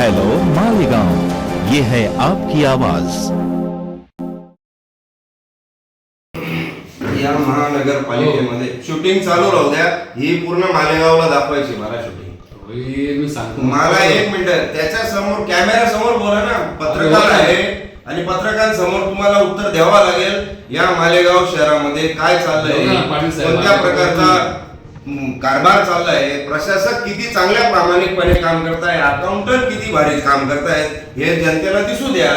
Hello Malegaon. ये है आपकी आवाज। या महानगरपालिकेमध्ये शूटिंग चालू राहू द्या. ही पूर्ण मालेगावला दाखवायची मला शूटिंग मी सांगतो. मला एक मिनिट त्याच्यासमोर कॅमेरा समोर बोला ना. पत्रकार आहे. आणि पत्रकारांसमोर तुम्हाला उत्तर द्यावा लागेल या मालेगाव शहरामध्ये काय चाललंय कोणत्या प्रकारचा कारभार चाललाय. प्रशासक किती चांगल्या प्रामाणिकपणे काम करताय अकाउंटंट किती भारी काम करतायत हे जनतेला दिसू द्या.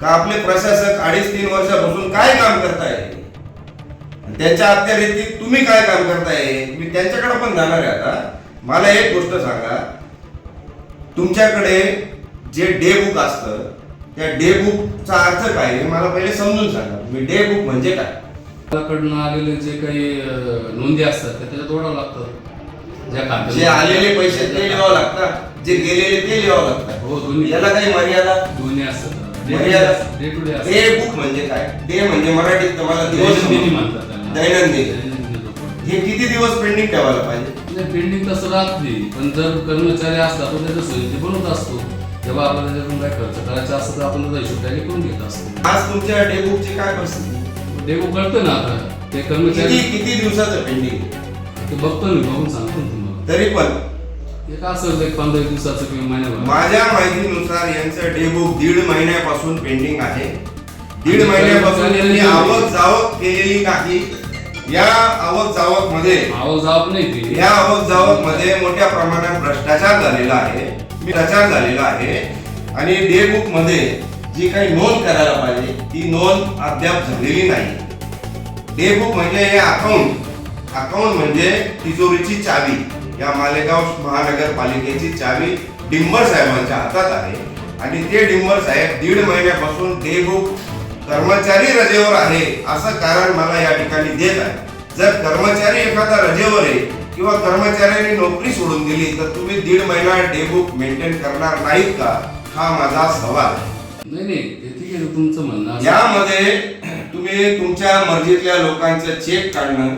का आपले प्रशासक अडीच तीन वर्षापासून काय काम करताय? त्यांच्या अत्यारीतीत तुम्ही काय काम करताय? मी त्यांच्याकडे पण जाणार आहे आता. मला एक गोष्ट सांगा. तुमच्याकडे जे डे बुक असतं त्या डे बुकचा अर्थ काय हे मला पहिले समजून सांगा. मी डे बुक म्हणजे काय? कडनं आलेले जे काही नोंदी असतात ते त्याच्यात ओढावं लागतं. ज्या खात्यात जे आलेले पैसे ते लिहावं लागतात जे गेलेले ते लिहावं हो, लागतात दोन्ही. याला काही मर्यादा? दोन्ही असतात. मर्यादा? Day to day day book म्हणजे काय? डे म्हणजे मराठीत तुम्हाला दिवस म्हणतात. दैनंदिन. हे किती दिवस पेंडिंग ठेवायला पाहिजे? पेंडिंग तसं राहत नाही. पण जर कर्मचारी असला तो त्याच्या सोयीचे बनवत असतो. जेव्हा आपल्याला त्याच्यातून काय खर्च करायचा असतो तर आपण त्याचा हिशोब करून घेत असतो. आज तुमच्या डे बुकची काय परिस्थिती? डेमो कळतं ना आता. ते कर्मचारी किती दिवसाचं पेंडिंग ते बघतो मी बघून सांगतो ना तुम्हाला. तरी पण. ते का असं एक पंधरा दिवसाचं किंवा महिन्याभर? माझ्या माहितीनुसार यांचं डे बुक दीड महिन्यापासून पेंडिंग आहे. दीड महिन्यापासून यांनी आवक जावक केलेली नाही. या आवक जावकमध्ये आवाज जावत नाही ते या आवक जावकमध्ये मोठ्या प्रमाणात भ्रष्टाचार झालेला आहे. भ्रष्टाचार झालेला आहे. आणि डे बुकमध्ये जी काही नोंद करायला पाहिजे ती नोंद अद्याप झालेली नाही. डे बुक म्हणजे हे अकाउंट अकाउंट म्हणजे तिजोरीची चावी. या मालेगाव महानगरपालिकेची चावी डिंबर साहेबांच्या हातात आहे. आणि ते डिंबर साहेब दीड महिन्यापासून डे बुक कर्मचारी रजेवर आहे असं कारण मला या ठिकाणी देत आहे. जर कर्मचारी एखादा रजेवर आहे किंवा कर्मचाऱ्यांनी नोकरी सोडून दिली तर तुम्ही दीड महिना डे बुक मेंटेन करणार नाहीत का? हा माझा सवाल आहे. नाही नाही ते ठीक आहे तुमचं म्हणणं असं. यामध्ये तुम्ही तुमच्या मर्जीतल्या लोकांचं चेक काढणं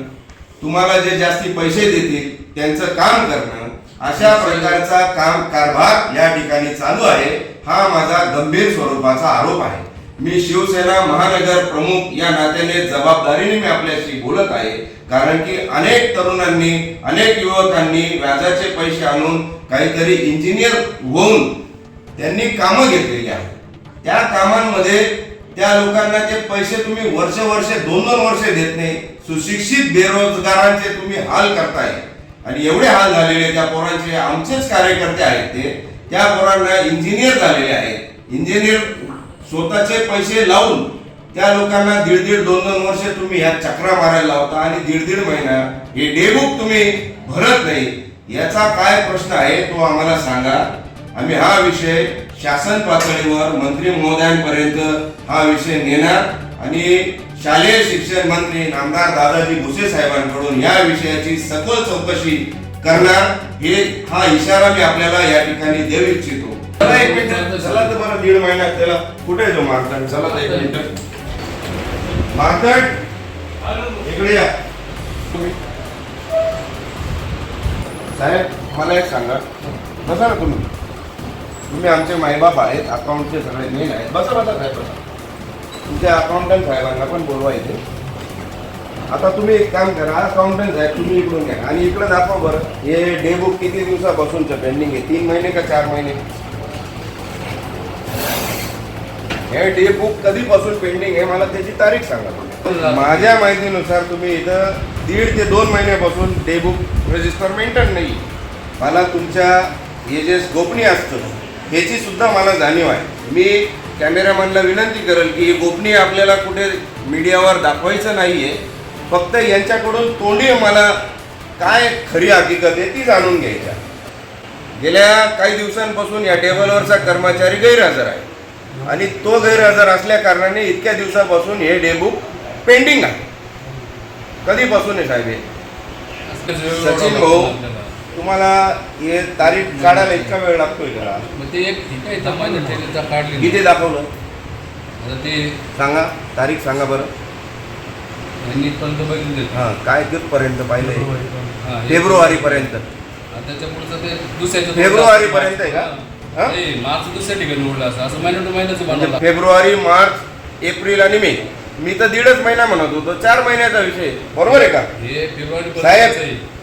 तुम्हाला जे जास्ती पैसे देतील त्यांचं काम करणं अशा प्रकारचा काम कारभार या ठिकाणी चालू आहे हा माझा गंभीर स्वरूपाचा आरोप आहे. मी शिवसेना महानगर प्रमुख या नात्याने जबाबदारीने मी आपल्याशी बोलत आहे कारण की अनेक तरुणांनी अनेक युवकांनी व्याजाचे पैसे आणून काहीतरी इंजिनियर होऊन त्यांनी कामं घेतलेली आहेत. त्या कामांमध्ये त्या लोकांना ते पैसे तुम्ही वर्ष वर्ष दोन दोन वर्ष देत नाही सुशिक्षित बेरोजगारांचे तुम्ही हाल करताय. आणि एवढे हाल झालेले त्या पोरांचे आमचेच कार्यकर्ते आहेत ते. त्या पोरांना इंजिनियर झालेले आहेत. इंजिनियर स्वतःचे पैसे लावून त्या लोकांना दीड दीड दोन दोन वर्ष तुम्ही ह्या चक्रा मारायला लावता आणि दीड दीड महिना हे डेबुक तुम्ही भरत नाही. याचा काय प्रश्न आहे तो आम्हाला सांगा. आम्ही हा विषय शासन पातळीवर मंत्री महोदयांपर्यंत हा विषय नेणार आणि शालेय शिक्षण मंत्री नामदार दादाजी भुसे साहेबांकडून या विषयाची सखोल चौकशी करणार. हे हा इशारा मी आपल्याला या ठिकाणी देऊ इच्छितो. चला एक मिनिट चला तर मला दीड महिन्यात त्याला कुठे जो मारतात चला एक मिनिट. मारतात इकडे या. साहेब मला एक सांगा. बसा ना तुम्ही तुम्ही आमचे मायबाप आहेत अकाउंटचे सगळे मेन आहेत. बसा बसा साहेब बसा. तुमच्या अकाउंटंट साहेबांना पण बोलवायचे आता तुम्ही एक काम करा अकाउंटंट साहेब तुम्ही इकडून घ्या आणि इकडं दाखवा बरं. हे डे बुक किती दिवसापासूनचं पेंडिंग आहे? तीन महिने का चार महिने? हे डे बुक कधीपासून पेंडिंग आहे? मला त्याची तारीख सांगा. माझ्या माहितीनुसार तुम्ही इथं दीड ते दोन महिन्यापासून डे बुक रजिस्टर मेंटेन नाही मला तुमच्या हे जे गोपनीय असतं ह्याची सुद्धा मला जाणीव आहे. मी कॅमेरामॅनला विनंती करेल की हे गोपनीय आपल्याला कुठे मीडियावर दाखवायचं नाहीये. फक्त यांच्याकडून तोंडी मला काय खरी हकीकत आहे ती जाणून घ्यायच्या गेल्या काही दिवसांपासून या टेबलवरचा कर्मचारी गैरहजर आहे. आणि तो गैरहजर असल्या कारणाने इतक्या दिवसापासून हे डे बुक पेंडिंग आहे. कधीपासून आहे साहेब हे? सचिन भाऊ. तुम्हाला हे तारीख काढायला इतका वेळ लागतोय का मग ते एक काढली किती दाखवलं? आता ते सांगा तारीख सांगा बरं. यांनी बघितले हां काय पर्यंत पाहिलंय? हा, हे- फेब्रुवारी पर्यंत हा, त्याच्या पुढचं ते दुसऱ्याचं फेब्रुवारी पर्यंत आहे का? हा? नाही, मार्च दुसऱ्या ठिकाणी असं असं महिना टू महिन्याचं बनवलं फेब्रुवारी मार्च एप्रिल आणि मे. मी तर दीडच महिना म्हणत होतो. चार महिन्याचा विषय बरोबर आहे का? हे फेब्रुवारी साहेब.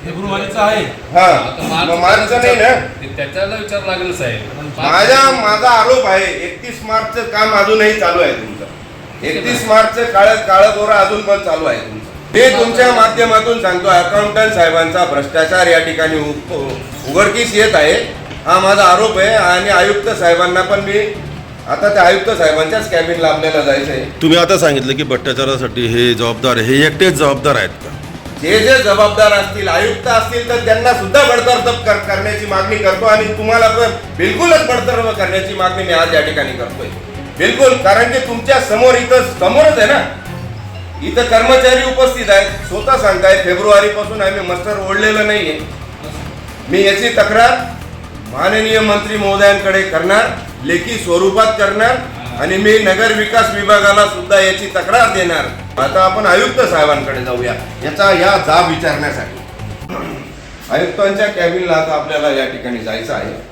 पर्यंतच आहे. फेब्रुवारीचा आहे. हा आता मग मार्च नाही ना? ते त्याच्याला विचार लागेल साहेब. माझा माझा आरोप आहे एकतीस मार्चचं काम अजूनही चालू आहे तुमचं. एकतीस मार्चचं काळ काळ गोरा अजून पण चालू आहे तुमचं. ते तुमच्या माध्यमातून सांगतो अकाउंटंट साहेबांचा भ्रष्टाचार या ठिकाणी उ- उघडकीस येत आहे. हा माझा आरोप आहे आणि आयुक्त साहेबांना पण मी आता त्या आयुक्त साहेबांच्याच कॅबिनला आपल्याला जायचं आहे तुम्ही आता सांगितलं की भ्रष्टाचारासाठी हे जबाबदार हे एकटेच जबाबदार आहेत का? जे जे जबाबदार असतील आयुक्त असतील तर त्यांना सुद्धा बडतर्फ कर- करण्याची मागणी करतो आणि तुम्हाला तर बिलकुलच बडतर्फ करण्याची मागणी मी आज या ठिकाणी करतोय. बिलकुल कारण की तुमच्यासमोर इथं समोरच आहे ना? इथं कर्मचारी उपस्थित आहेत. स्वतः सांगताय फेब्रुवारी पासून आम्ही मस्टर ओढलेलं नाहीये. मी याची तक्रार माननीय मंत्री महोदयांकडे करणार लेखी स्वरूपात करणार आणि मी नगर विकास विभागाला सुद्धा याची तक्रार देणार. आता आपण आयुक्त साहेबांकडे जाऊया. याचा या जाब विचारण्यासाठी. आयुक्तांच्या कॅबिनला आता आपल्याला या ठिकाणी जायचं आहे.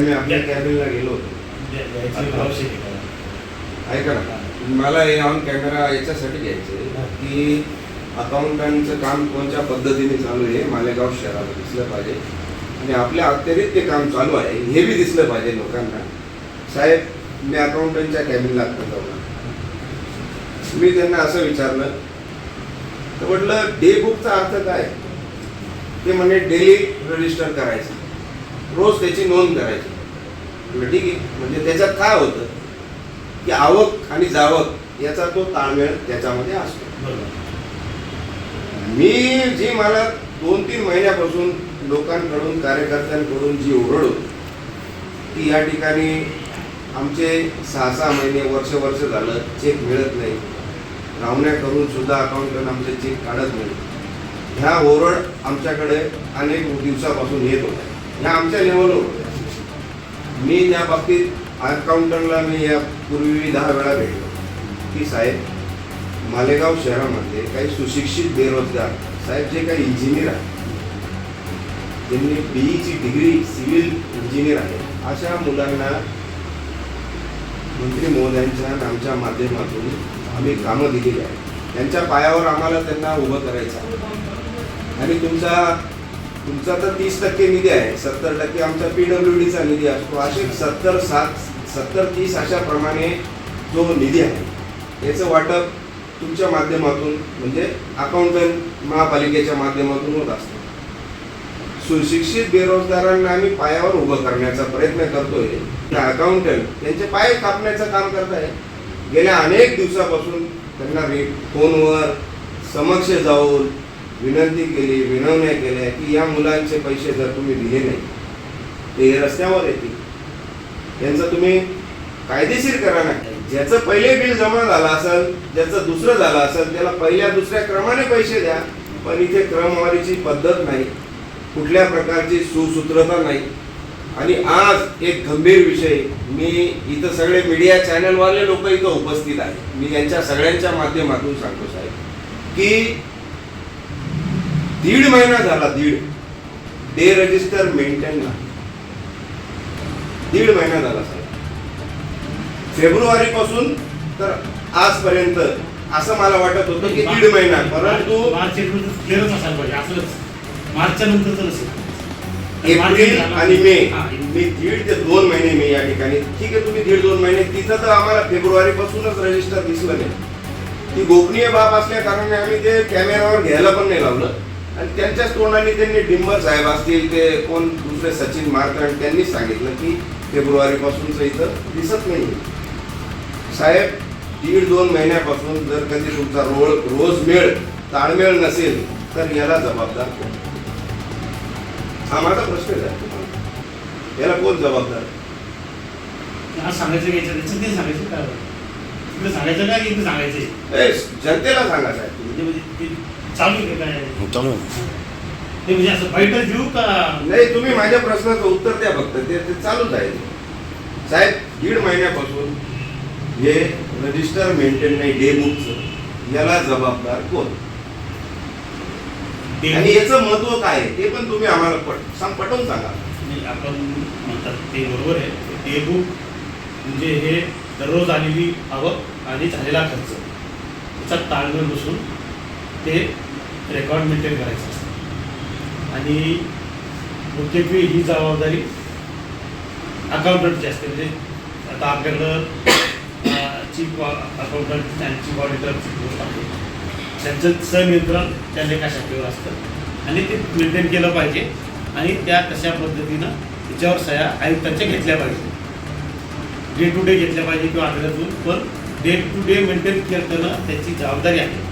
साहेब मी आपल्या कॅबिनला गेलो होतो. ऐका ना मला हे ऑन कॅमेरा याच्यासाठी घ्यायचं की अकाउंटंटचं काम कोणत्या पद्धतीने चालू आहे मालेगाव शहराला दिसलं पाहिजे. आणि आपल्या अखत्यारीत ते काम चालू आहे हे बी दिसलं पाहिजे लोकांना. साहेब मी अकाउंटंटच्या कॅबिनला आता जाऊन मी त्यांना असं विचारलं तर म्हटलं डे बुकचा अर्थ काय? ते म्हणे डेली रजिस्टर करायचं. रोज त्याची नोंद करायची. म्हटलं ठीक आहे. म्हणजे त्याच्यात काय होतं? की आवक आणि जावक याचा तो ताळमेळ त्याच्यामध्ये असतो. मी जी मला दोन तीन महिन्यापासून लोकांकडून कार्यकर्त्यांकडून जी ओरड होती ती या ठिकाणी आमचे सहा सहा महिने वर्ष वर्ष झालं चेक मिळत नाही. रावण्या करून सुद्धा अकाउंटंट आमचे चेक काढत नाही. ह्या ओरड आमच्याकडे अनेक दिवसापासून येत होत्या. ह्या आमच्या लेवलवर मी त्या बाबतीत अकाउंटंटला मी या पूर्वी दहा वेळा भेटलो. की साहेब मालेगाव शहरामध्ये काही सुशिक्षित बेरोजगार साहेब जे काही इंजिनियर आहेत ज्यांनी बीईची डिग्री सिव्हिल इंजिनियर आहे अशा मुलांना मंत्री महोदयांच्या आमच्या माध्यमातून आम्ही कामं दिलेली आहेत. त्यांच्या पायावर आम्हाला त्यांना उभं करायचं आहे. आणि तुमचा तुमचा तर तीस टक्के निधी आहे सत्तर टक्के आमचा पीडब्ल्यू डीचा निधी असतो असे सत्तर सात सत्तर तीस अशा प्रमाणे जो निधी आहे याचं वाटप तुमच्या माध्यमातून म्हणजे अकाउंटंट महापालिकेच्या माध्यमातून होत असतो. सुशिक्षित बेरोजगारांना आम्ही पायावर उभं करण्याचा प्रयत्न करतोय. अकाउंटंट त्यांचे पाय कापण्याचं काम करताय. गेल्या अनेक दिवसापासून त्यांना फोनवर समक्ष जाऊन विनंती केली विनवण्या केल्या की या मुलांचे पैसे जर तुम्ही दिले नाही ते रस्त्यावर येतील. यांचं तुम्ही कायदेशीर करा ना. ज्याचं पहिले बिल जमा झालं असेल ज्याचं दुसरं झालं असेल त्याला पहिल्या दुसऱ्या क्रमाने पैसे द्या. पण इथे क्रमवारीची पद्धत नाही. कुठल्या प्रकारची सुसूत्रता नाही. आणि आज एक गंभीर विषय मी इथं सगळे मीडिया चॅनलवाले लोक इथं उपस्थित आहेत. मी यांच्या सगळ्यांच्या माध्यमातून सांगतो साहेब की दीड महिना झाला दीड. डे रजिस्टर मेंटेन नाही. दीड महिना झाला साहेब. फेब्रुवारी पासून तर आजपर्यंत असं मला वाटत होतं की दीड महिना. परंतु मार्च एप्रिल क्लिअरच असायला पाहिजे. असंच. मार्चच्या नंतर तर असेल एप्रिल आणि मे. मी दीड ते दोन महिने मी या ठिकाणी ठीक आहे तुम्ही दीड दोन महिने. तिथं तर आम्हाला फेब्रुवारी पासूनच रजिस्टर दिसलं नाही. ती गोपनीय बाब असल्या कारणाने आम्ही ते कॅमेऱ्यावर घ्यायला पण नाही लावलं. आणि त्यांच्याच तोंडाने त्यांनी डिंबर साहेब असतील ते कोण दुसरे सचिन मारकंड त्यांनीच सांगितलं की फेब्रुवारीपासूनच इथं दिसत नाही साहेब दीड दोन महिन्यापासून जर कधी तुमचा रोळ रोज मेळ ताळमेळ नसेल तर याला जबाबदार कोण? हा माझा प्रश्न आहे. तुम्हाला याला कोण जबाबदार? सांगायचं काय सांगायचं जनतेला सांगा साहेब. म्हणजे म्हणजे चालू आहे. काय चालू आहे. ते म्हणजे असं बाईटच घेऊ का? नाही तुम्ही माझ्या प्रश्नाचं उत्तर द्या फक्त. ते ते चालूच आहे. साहेब दीड महिन्यापासून हे रजिस्टर मेंटेन नाही डे बुकचं याला जबाबदार कोण? ते- आणि याचं महत्त्व काय आहे? ते पण तुम्ही आम्हाला पट सांग पटवून सांगा. नाही, आपण म्हणतात ते बरोबर आहे. ते बुक म्हणजे हे दररोज आलेली आवक आणि झालेला खर्च. त्याचा ताळमेळ बसून ते रेकॉर्ड मेंटेन करायचं असतं. आणि मुख्यत्वे ही जबाबदारी अकाउंटंटची असते. म्हणजे आता आपल्याकडं चीफ अकाउंटंट आणि चीफ ऑडिटर आहे त्यांचं सनियंत्रण त्या लेखाशाखेवर असतं. आणि ते मेंटेन केलं पाहिजे. आणि त्या तशा पद्धतीनं त्याच्यावर सह्या आयुक्तांच्या घेतल्या पाहिजे. डे टू डे घेतल्या पाहिजे किंवा आठवड्यातून पण डे टू डे मेंटेन करणं त्याची जबाबदारी आहे.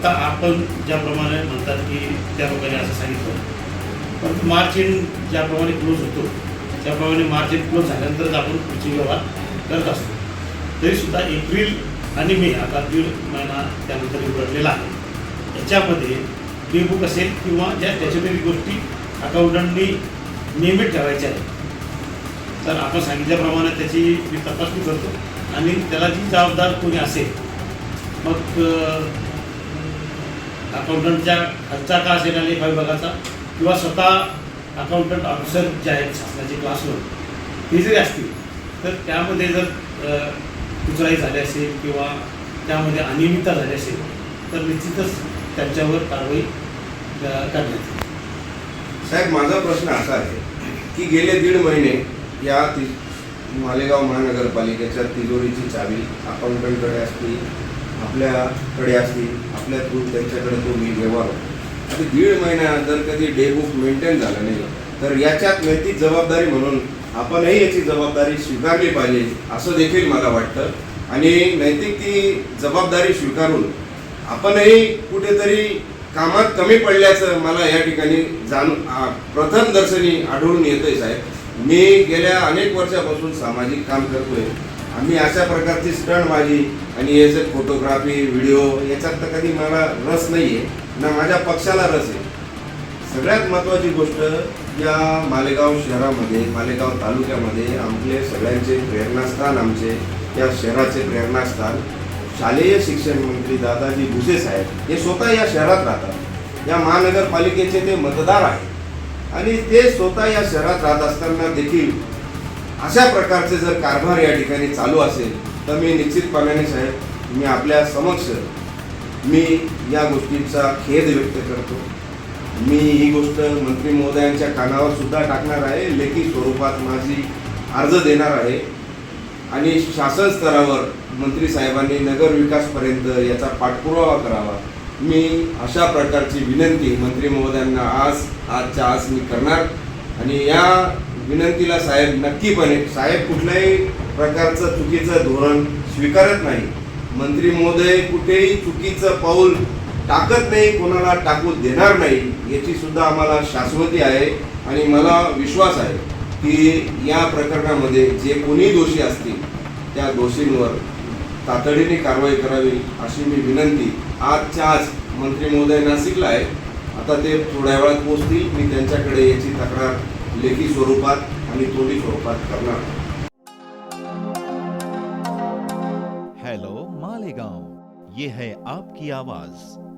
आता आपण ज्याप्रमाणे म्हणतात की त्या लोकांनी असं सांगितलं. परंतु मार्जिन ज्याप्रमाणे क्लोज होतो त्याप्रमाणे मार्जिन क्लोज झाल्यानंतरच आपण पुढचे व्यवहार करत असतो. तरीसुद्धा एप्रिल आणि मे आता दीड महिना त्यानंतर उघडलेला आहे याच्यामध्ये डे बुक असेल किंवा ज्या स्टॅच्युटरी गोष्टी अकाउंटंटनी नियमित ठेवायच्या आहेत. तर आपण सांगितल्याप्रमाणे त्याची मी तपासणी करतो आणि त्याला जी जबाबदार कोणी असेल मग अकाउंटंटच्या खर्चा का असेल आणि विभागाचा? किंवा स्वतः अकाउंटंट ऑफिसर जे आहेत शासनाचे क्लासवर ते जरी असतील तर त्यामध्ये जर कुचराई झाली असेल किंवा त्यामध्ये अनियमितता झाली असेल तर निश्चितच त्यांच्यावर कारवाई करण्यात येईल. साहेब माझा प्रश्न असा आहे की गेले दीड महिने या ति मालेगाव महानगरपालिकेच्या तिजोरीची चावी अकाउंटंटकडे असतील आपल्याकडे असतील आपल्या थ्रू त्यांच्याकडे तो मी व्यवहार आता दीड महिन्यानंतर कधी डे बुक मेंटेन झालं नाही तर याच्यात नैतिक जबाबदारी म्हणून आपणही याची जबाबदारी स्वीकारली पाहिजे असं देखील मला वाटतं. आणि नैतिक ती जबाबदारी स्वीकारून आपणही कुठेतरी कामात कमी पडल्याचं मला या ठिकाणी जाणून प्रथम दर्शनी आढळून येतंय साहेब. मी गेल्या अनेक वर्षापासून सामाजिक काम करतोय. आम्ही अशा प्रकारची स्टंटबाजी आणि याचे फोटोग्राफी व्हिडिओ याच्यात तर कधी मला रस नाही आहे ना माझ्या पक्षाला रस आहे. सगळ्यात महत्त्वाची गोष्ट या मालेगाव शहरामध्ये मालेगाव तालुक्यामध्ये आमचे सगळ्यांचे प्रेरणास्थान आमचे या शहराचे प्रेरणास्थान शालेय शिक्षण मंत्री दादाजी भुसे साहेब हे स्वतः या शहरात राहतात. या महानगरपालिकेचे ते मतदार आहेत. आणि ते स्वतः या शहरात राहत असताना देखील अशा प्रकारचे जर कारभार या ठिकाणी चालू असेल तर मी निश्चितपणाने साहेब मी आपल्या समक्ष मी या गोष्टीचा खेद व्यक्त करतो. मी ही गोष्ट मंत्री महोदयांच्या कानावर सुद्धा टाकणार आहे लेखी स्वरूपात माझी अर्ज देणार आहे. आणि शासन स्तरावर मंत्री साहेबांनी नगरविकासपर्यंत याचा पाठपुरावा करावा. मी अशा प्रकारची विनंती मंत्री महोदयांना आज आजच्या आज मी करणार. आणि या विनंतीला साहेब नक्कीपणे. साहेब कुठल्याही प्रकारचं चुकीचं धोरण स्वीकारत नाही. मंत्री महोदय कुठेही चुकीचं पाऊल टाकत नाही कोणाला टाकू देणार नाही याची सुद्धा आम्हाला शाश्वती आहे आणि मला विश्वास आहे की या प्रकरणामध्ये जे कोणी दोषी असतील त्या दोषींवर तातडीने कारवाई करावी अशी मी विनंती. आजच्या आज मंत्री महोदय नाशिकला आहे आता ते थोड्या वेळात पोचतील मी त्यांच्याकडे याची तक्रार लेखी स्वरूपात आणि तोंडी स्वरूपात करणार. हॅलो मालेगांव ये है आपकी आवाज.